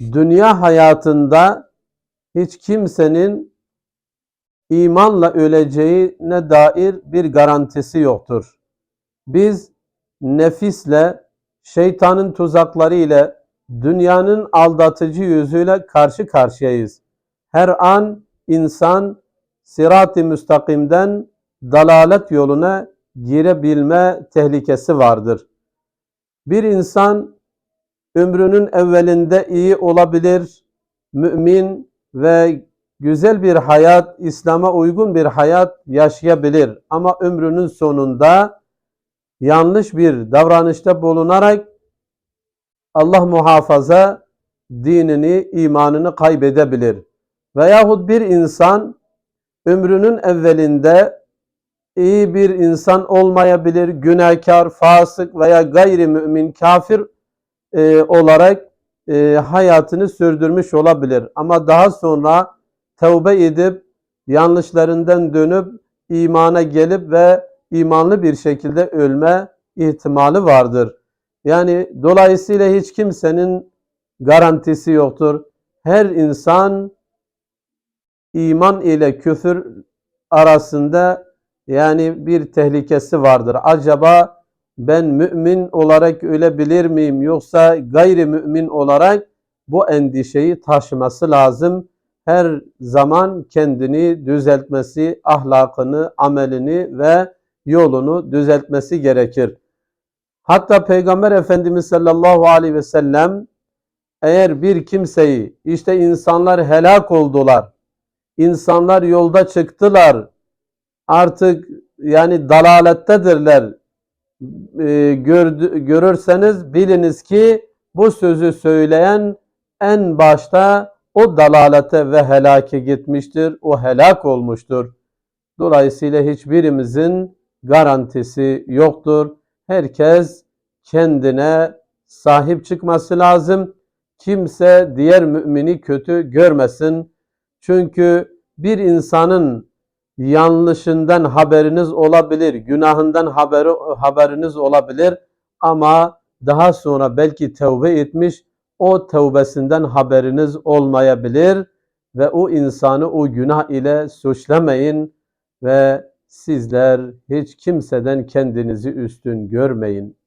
dünya hayatında hiç kimsenin imanla öleceğine dair bir garantisi yoktur. Biz nefisle, şeytanın tuzakları ile, dünyanın aldatıcı yüzüyle karşı karşıyayız. Her an insan sirat-i müstakimden dalalet yoluna girebilme tehlikesi vardır. Bir insan ömrünün evvelinde iyi olabilir, mümin ve güzel bir hayat, İslam'a uygun bir hayat yaşayabilir. Ama ömrünün sonunda yanlış bir davranışta bulunarak Allah muhafaza dinini, imanını kaybedebilir. Veyahut bir insan ömrünün evvelinde iyi bir insan olmayabilir, günahkar, fasık veya gayrimümin, kafir e, olarak e, hayatını sürdürmüş olabilir. Ama daha sonra tevbe edip yanlışlarından dönüp imana gelip ve imanlı bir şekilde ölme ihtimali vardır. Yani dolayısıyla hiç kimsenin garantisi yoktur. Her insan iman ile küfür arasında yani bir tehlikesi vardır. Acaba ben mümin olarak ölebilir miyim yoksa gayri mümin olarak bu endişeyi taşıması lazım. Her zaman kendini düzeltmesi, ahlakını, amelini ve yolunu düzeltmesi gerekir. Hatta Peygamber Efendimiz sallallahu aleyhi ve sellem eğer bir kimseyi işte insanlar helak oldular, insanlar yolda çıktılar, artık yani dalalettedirler, e, gördü, görürseniz biliniz ki bu sözü söyleyen en başta o dalalete ve helake gitmiştir, o helak olmuştur. Dolayısıyla hiçbirimizin garantisi yoktur. Herkes kendine sahip çıkması lazım. Kimse diğer mümini kötü görmesin. Çünkü bir insanın yanlışından haberiniz olabilir, günahından haberi, haberiniz olabilir ama daha sonra belki tevbe etmiş, o tevbesinden haberiniz olmayabilir ve o insanı o günah ile suçlamayın ve sizler hiç kimseden kendinizi üstün görmeyin.